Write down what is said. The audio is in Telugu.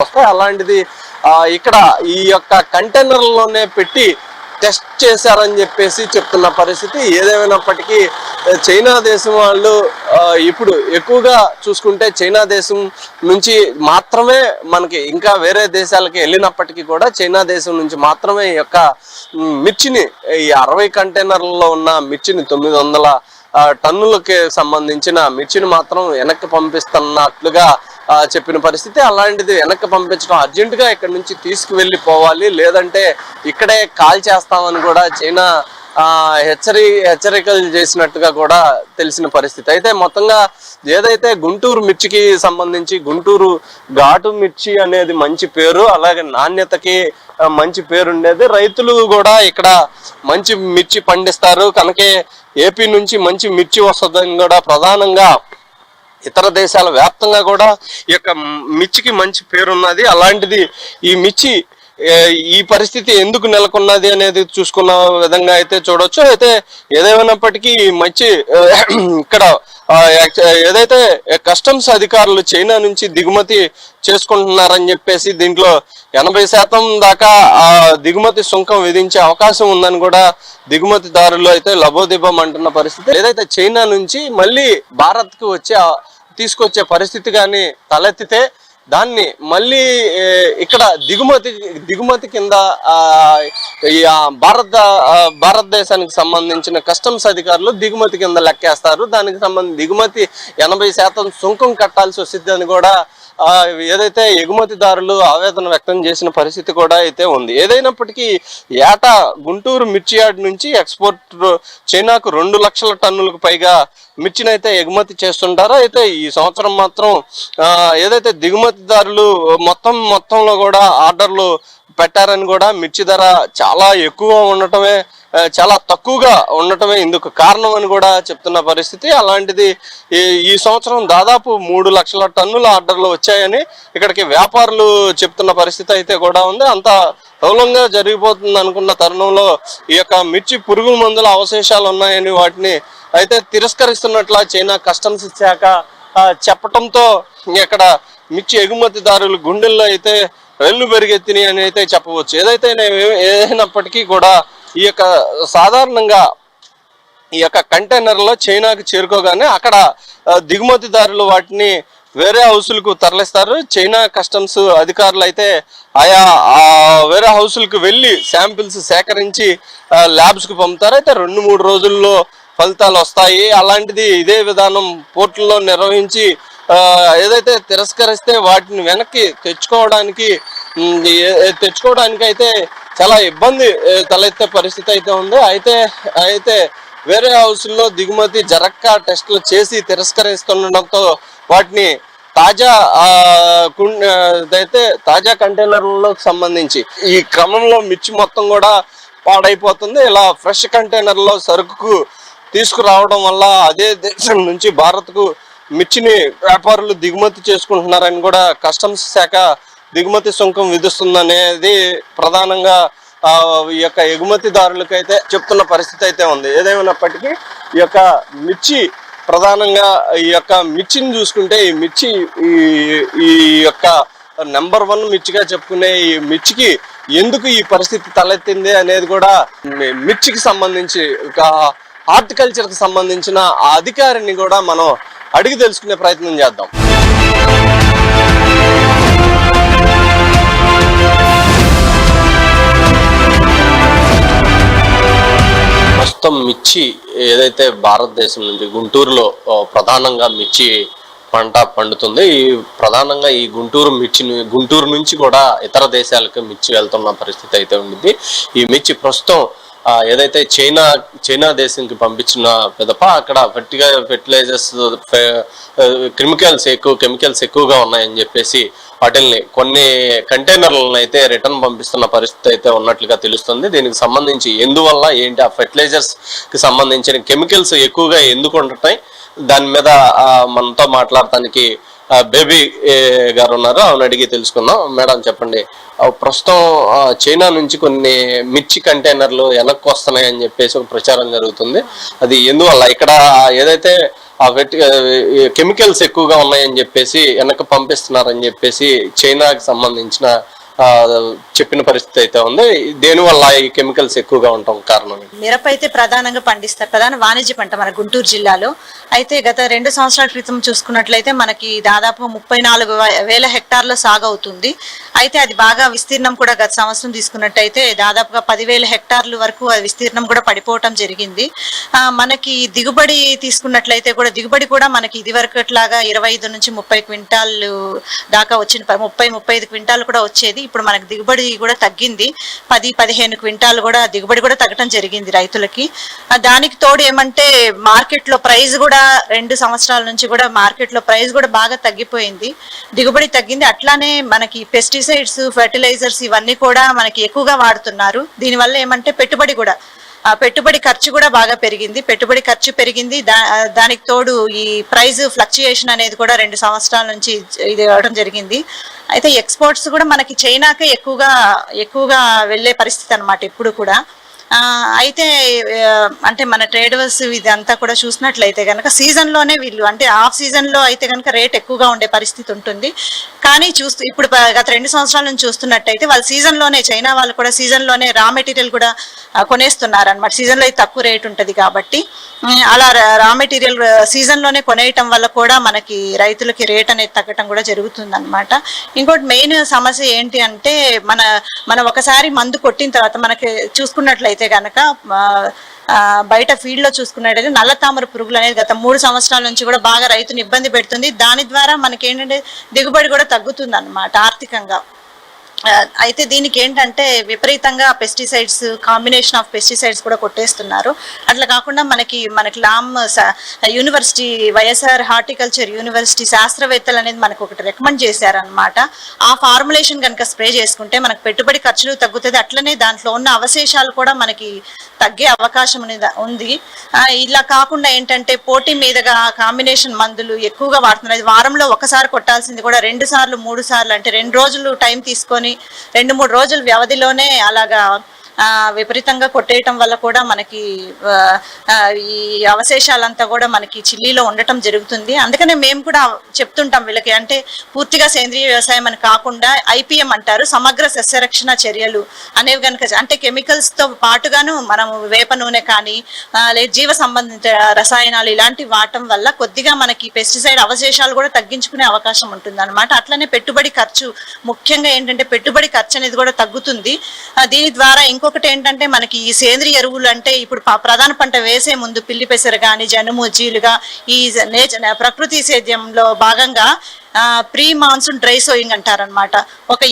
వస్తాయి అలాంటిది ఇక్కడ ఈ యొక్క కంటైనర్లోనే పెట్టి టెస్ట్ చేశారని చెప్పేసి చెప్తున్న పరిస్థితి. ఏదేమైనప్పటికీ చైనా దేశం వాళ్ళు ఇప్పుడు ఎక్కువగా చూసుకుంటే చైనా దేశం నుంచి మాత్రమే మనకి ఇంకా వేరే దేశాలకి వెళ్ళినప్పటికీ కూడా చైనా దేశం నుంచి మాత్రమే ఈ యొక్క మిర్చిని ఈ అరవై కంటైనర్లలో ఉన్న మిర్చిని తొమ్మిది వందల టన్నులకి సంబంధించిన మిర్చిని మాత్రం వెనక్కి పంపిస్తున్నట్లుగా చెప్పిన పరిస్థితి. అలాంటిది వెనక్కి పంపించడం అర్జెంటుగా ఇక్కడ నుంచి తీసుకువెళ్ళి పోవాలి లేదంటే ఇక్కడే కాల్ చేస్తామని కూడా చైనా హెచ్చరి హెచ్చరికలు చేసినట్టుగా కూడా తెలిసిన పరిస్థితి. అయితే మొత్తంగా ఏదైతే గుంటూరు మిర్చికి సంబంధించి గుంటూరు ఘాటు మిర్చి అనేది మంచి పేరు అలాగే నాణ్యతకి మంచి పేరు ఉండేది. రైతులు కూడా ఇక్కడ మంచి మిర్చి పండిస్తారు. కనుకే ఏపీ నుంచి మంచి మిర్చి వస్తుందని కూడా ప్రధానంగా ఇతర దేశాల వ్యాప్తంగా కూడా ఈ యొక్క మిర్చికి మంచి పేరున్నది. అలాంటిది ఈ మిర్చి ఈ పరిస్థితి ఎందుకు నెలకొన్నది అనేది చూసుకున్న విధంగా అయితే చూడొచ్చు. అయితే ఏదేమైనప్పటికీ ఈ ఇక్కడ ఏదైతే కస్టమ్స్ అధికారులు చైనా నుంచి దిగుమతి చేసుకుంటున్నారని చెప్పేసి దీంట్లో ఎనభై శాతం దాకా ఆ దిగుమతి సుంకం విధించే అవకాశం ఉందని కూడా దిగుమతిదారులు అయితే లబోదిబం అంటున్న పరిస్థితి. ఏదైతే చైనా నుంచి మళ్ళీ భారత్కు వచ్చే తీసుకొచ్చే పరిస్థితి కానీ తలెత్తితే దాన్ని మళ్ళీ ఇక్కడ దిగుమతి దిగుమతి కింద ఈ, భారత భారతదేశానికి సంబంధించిన కస్టమ్స్ అధికారులు దిగుమతి కింద లెక్కేస్తారు. దానికి సంబంధించి దిగుమతి ఎనభై శాతం సుంకం కట్టాల్సి వస్తుందని కూడా ఏదైతే ఎగుమతిదారులు ఆవేదన వ్యక్తం చేసిన పరిస్థితి కూడా అయితే ఉంది. ఏదైనప్పటికీ ఏటా గుంటూరు మిర్చి యార్డ్ నుంచి ఎక్స్పోర్ట్ చైనాకు రెండు లక్షల టన్నులకు పైగా మిర్చిని అయితే ఎగుమతి చేస్తుంటారో. అయితే ఈ సంవత్సరం మాత్రం ఏదైతే దిగుమతిదారులు మొత్తం మొత్తంలో కూడా ఆర్డర్లు పెట్టారని కూడా మిర్చి ధర చాలా ఎక్కువ ఉండటమే చాలా తక్కువగా ఉండటమే ఇందుకు కారణం అని కూడా చెప్తున్న పరిస్థితి. అలాంటిది ఈ ఈ సంవత్సరం దాదాపు మూడు లక్షల టన్నుల ఆర్డర్లు వచ్చాయని ఇక్కడికి వ్యాపారులు చెప్తున్న పరిస్థితి అయితే కూడా ఉంది. అంత ప్రబలంగా జరిగిపోతుంది అనుకున్న తరుణంలో ఈ యొక్క మిర్చి పురుగు మందుల అవశేషాలు ఉన్నాయని వాటిని అయితే తిరస్కరిస్తున్నట్లు చైనా కస్టమ్స్ శాఖ చెప్పటంతో ఇక్కడ మిర్చి ఎగుమతిదారులు గుండెల్లో అయితే రెల్లు పెరిగెత్తినాయి అని అయితే చెప్పవచ్చు. ఏదైతే ఏదైనప్పటికీ కూడా ఈ యొక్క సాధారణంగా ఈ యొక్క కంటైనర్లో చైనాకి చేరుకోగానే అక్కడ దిగుమతిదారులు వాటిని వేరే హౌసులకు తరలిస్తారు. చైనా కస్టమ్స్ అధికారులు అయితే ఆయా వేరే హౌసులకు వెళ్ళి శాంపిల్స్ సేకరించి ల్యాబ్స్కు ల్యాబ్స్కి పంపుతారు. అయితే రెండు మూడు రోజుల్లో ఫలితాలు వస్తాయి. అలాంటిది ఇదే విధానం పోర్టుల్లో నిర్వహించి ఏదైతే తిరస్కరిస్తే వాటిని వెనక్కి తెచ్చుకోవడానికి తెచ్చుకోవడానికి అయితే చాలా ఇబ్బంది తలెత్తే పరిస్థితి అయితే ఉంది. అయితే అయితే వేరే హౌస్లో దిగుమతి జరక్క టెస్టులు చేసి తిరస్కరిస్తుండటంతో వాటిని తాజా అయితే తాజా కంటైనర్లకు సంబంధించి ఈ క్రమంలో మిర్చి మొత్తం కూడా పాడైపోతుంది. ఇలా ఫ్రెష్ కంటైనర్లో సరుకుకు తీసుకురావడం వల్ల అదే దేశం నుంచి భారత్కు మిర్చిని వ్యాపారులు దిగుమతి చేసుకుంటున్నారని కూడా కస్టమ్స్ శాఖ దిగుమతి సుంకం విధిస్తుందనేది ప్రధానంగా ఈ యొక్క ఎగుమతిదారులకైతే చెప్తున్న పరిస్థితి అయితే ఉంది. ఏదేమైనప్పటికీ ఈ యొక్క మిర్చి ప్రధానంగా ఈ యొక్క మిర్చిని చూసుకుంటే ఈ మిర్చి ఈ ఈ యొక్క నెంబర్ వన్ మిర్చిగా చెప్పుకునే ఈ మిర్చికి ఎందుకు ఈ పరిస్థితి తలెత్తింది అనేది కూడా మిర్చికి సంబంధించి ఒక హార్టికల్చర్కి సంబంధించిన ఆ అధికారిని కూడా మనం అడిగి తెలుసుకునే ప్రయత్నం చేద్దాం. మొత్తం మిర్చి ఏదైతే భారతదేశం నుంచి గుంటూరులో ప్రధానంగా మిర్చి పంట పండుతుంది. ఈ ప్రధానంగా ఈ గుంటూరు మిర్చిని గుంటూరు నుంచి కూడా ఇతర దేశాలకు మిర్చి వెళ్తున్న పరిస్థితి అయితే ఉండింది ఈ మిర్చి ప్రస్తుతం ఏదైతే చైనా చైనా దేశంకి పంపించిన పెదప అక్కడ ఫెర్టిగా ఫెర్టిలైజర్స్ కెమికల్స్ ఎక్కువ కెమికల్స్ ఎక్కువగా ఉన్నాయని చెప్పేసి వాటిల్ని కొన్ని కంటైనర్లను అయితే రిటర్న్ పంపిస్తున్న పరిస్థితి అయితే ఉన్నట్లుగా తెలుస్తుంది. దీనికి సంబంధించి ఎందువల్ల ఏంటి ఆ ఫెర్టిలైజర్స్కి సంబంధించిన కెమికల్స్ ఎక్కువగా ఎందుకు ఉంటున్నాయి దాని మీద మనతో మాట్లాడటానికి బేబీ గారు ఉన్నారు ఆమెను అడిగి తెలుసుకుందాం. మేడం చెప్పండి. ప్రస్తుతం ఆ, చైనా నుంచి కొన్ని మిర్చి కంటైనర్లు వెనక్కి వస్తున్నాయని చెప్పేసి ఒక ప్రచారం జరుగుతుంది. అది ఎందువల్ల? ఇక్కడ ఏదైతే ఆ వెట్ కెమికల్స్ ఎక్కువగా ఉన్నాయని చెప్పేసి వెనక్కి పంపిస్తున్నారని చెప్పేసి చైనాకి సంబంధించిన చెప్పిన పరిస్థితి అయితే ఉంది. దేనివల్ల ఈ కెమికల్స్ ఎక్కువగా ఉండటం కారణం? మిరప అయితే ప్రధానంగా పండిస్తారు ప్రధాన వాణిజ్య పంట మన గుంటూరు జిల్లాలో. అయితే గత రెండు సంవత్సరాల క్రితం చూసుకున్నట్లయితే మనకి దాదాపు ముప్పై నాలుగు వేల హెక్టార్ల సాగు అవుతుంది. అయితే అది బాగా విస్తీర్ణం కూడా గత సంవత్సరం తీసుకున్నట్టయితే దాదాపుగా పదివేల హెక్టార్ల వరకు విస్తీర్ణం కూడా పడిపోవటం జరిగింది. ఆ, మనకి దిగుబడి తీసుకున్నట్లయితే కూడా దిగుబడి కూడా మనకి ఇది వరకట్లాగా ఇరవై ఐదు నుంచి ముప్పై క్వింటాల్ దాకా వచ్చిన ముప్పై ముప్పై ఐదు క్వింటాలు కూడా వచ్చేది. ఇప్పుడు మనకి దిగుబడి కూడా తగ్గింది. పది పదిహేను క్వింటాలు కూడా దిగుబడి కూడా తగ్గటం జరిగింది రైతులకి. దానికి తోడు ఏమంటే మార్కెట్లో ప్రైస్ కూడా రెండు సంవత్సరాల నుంచి కూడా మార్కెట్లో ప్రైస్ కూడా బాగా తగ్గిపోయింది. దిగుబడి తగ్గింది. అట్లానే మనకి పెస్టిసైడ్స్ ఫెర్టిలైజర్స్ ఇవన్నీ కూడా మనకి ఎక్కువగా వాడుతున్నారు. దీనివల్ల ఏమంటే పెట్టుబడి కూడా పెట్టుబడి ఖర్చు కూడా బాగా పెరిగింది. పెట్టుబడి ఖర్చు పెరిగింది. దా దానికి తోడు ఈ ప్రైస్ ఫ్లక్చుయేషన్ అనేది కూడా రెండు సంవత్సరాల నుంచి ఇది అవడం జరిగింది. అయితే ఎక్స్పోర్ట్స్ కూడా మనకి చైనాకే ఎక్కువగా ఎక్కువగా వెళ్ళే పరిస్థితి అన్నమాట ఇప్పుడు కూడా. అయితే అంటే మన ట్రేడర్స్ ఇదంతా కూడా చూసినట్లయితే కనుక సీజన్లోనే వీళ్ళు అంటే ఆఫ్ సీజన్లో అయితే కనుక రేట్ ఎక్కువగా ఉండే పరిస్థితి ఉంటుంది. కానీ చూస్తూ ఇప్పుడు గత రెండు సంవత్సరాల నుంచి చూస్తున్నట్టయితే వాళ్ళు సీజన్లోనే చైనా వాళ్ళు కూడా సీజన్లోనే రా మెటీరియల్ కూడా ఆ, కొనేస్తున్నారు అనమాట సీజన్లో అయితే తక్కువ రేట్ ఉంటుంది కాబట్టి. అలా రా మెటీరియల్ సీజన్లోనే కొనేయటం వల్ల కూడా మనకి రైతులకి రేట్ అనేది తగ్గటం కూడా జరుగుతుంది అనమాట ఇంకోటి మెయిన్ సమస్య ఏంటి అంటే మన మనం ఒకసారి మందు కొట్టిన తర్వాత మనకి చూసుకున్నట్లయితే కనుక బయట ఫీల్డ్లో చూసుకున్నట్టయితే నల్ల తామర పురుగులు అనేది గత మూడు సంవత్సరాల నుంచి కూడా బాగా రైతుని ఇబ్బంది పెడుతుంది. దాని ద్వారా మనకి ఏంటంటే దిగుబడి కూడా తగ్గుతుంది అనమాట ఆర్థికంగా. అయితే దీనికి ఏంటంటే విపరీతంగా పెస్టిసైడ్స్ కాంబినేషన్ ఆఫ్ పెస్టిసైడ్స్ కూడా కొట్టేస్తున్నారు. అట్లా కాకుండా మనకి మనకి Lam university YSR horticulture university శాస్త్రవేత్తలు అనేది మనకు ఒకటి రికమెండ్ చేశారనమాట ఆ ఫార్ములేషన్ కనుక స్ప్రే చేసుకుంటే మనకు పెట్టుబడి ఖర్చులు తగ్గుతుంది. అట్లనే దాంట్లో ఉన్న అవశేషాలు కూడా మనకి తగ్గే అవకాశం అనేది ఉంది. ఇలా కాకుండా ఏంటంటే పోటీ మీదుగా కాంబినేషన్ మందులు ఎక్కువగా వాడుతున్నారు. వారంలో ఒకసారి కొట్టాల్సింది కూడా రెండు సార్లు మూడు సార్లు అంటే రెండు రోజులు టైం తీసుకొని రెండు మూడు రోజుల వ్యవధిలోనే అలాగా విపరీతంగా కొట్టేయటం వల్ల కూడా మనకి ఈ అవశేషాలంతా కూడా మనకి చిల్లీలో ఉండటం జరుగుతుంది. అందుకనే మేము కూడా చెప్తుంటాం వీళ్ళకి అంటే పూర్తిగా సేంద్రియ వ్యవసాయం అని కాకుండా ఐపీఎం అంటారు సమగ్ర సస్యరక్షణ చర్యలు అనేవి కనుక అంటే కెమికల్స్తో పాటుగాను మనం వేప నూనె కానీ లేదా జీవ సంబంధిత రసాయనాలు ఇలాంటివి వాడటం వల్ల కొద్దిగా మనకి పెస్టిసైడ్ అవశేషాలు కూడా తగ్గించుకునే అవకాశం ఉంటుంది అనమాట అట్లనే పెట్టుబడి ఖర్చు ముఖ్యంగా ఏంటంటే పెట్టుబడి ఖర్చు అనేది కూడా తగ్గుతుంది. దీని ద్వారా ఇంకో ఇంకొకటి ఏంటంటే మనకి ఈ సేంద్రియ ఎరువులు అంటే ఇప్పుడు ప్రధాన పంట వేసే ముందు పిల్లి పెసర కానీ జనుము జీలుగా ఈ నేచ ప్రకృతి సేద్యంలో భాగంగా ప్రీ మాన్సూన్ డ్రై సోయింగ్ అంటారనమాట ఒక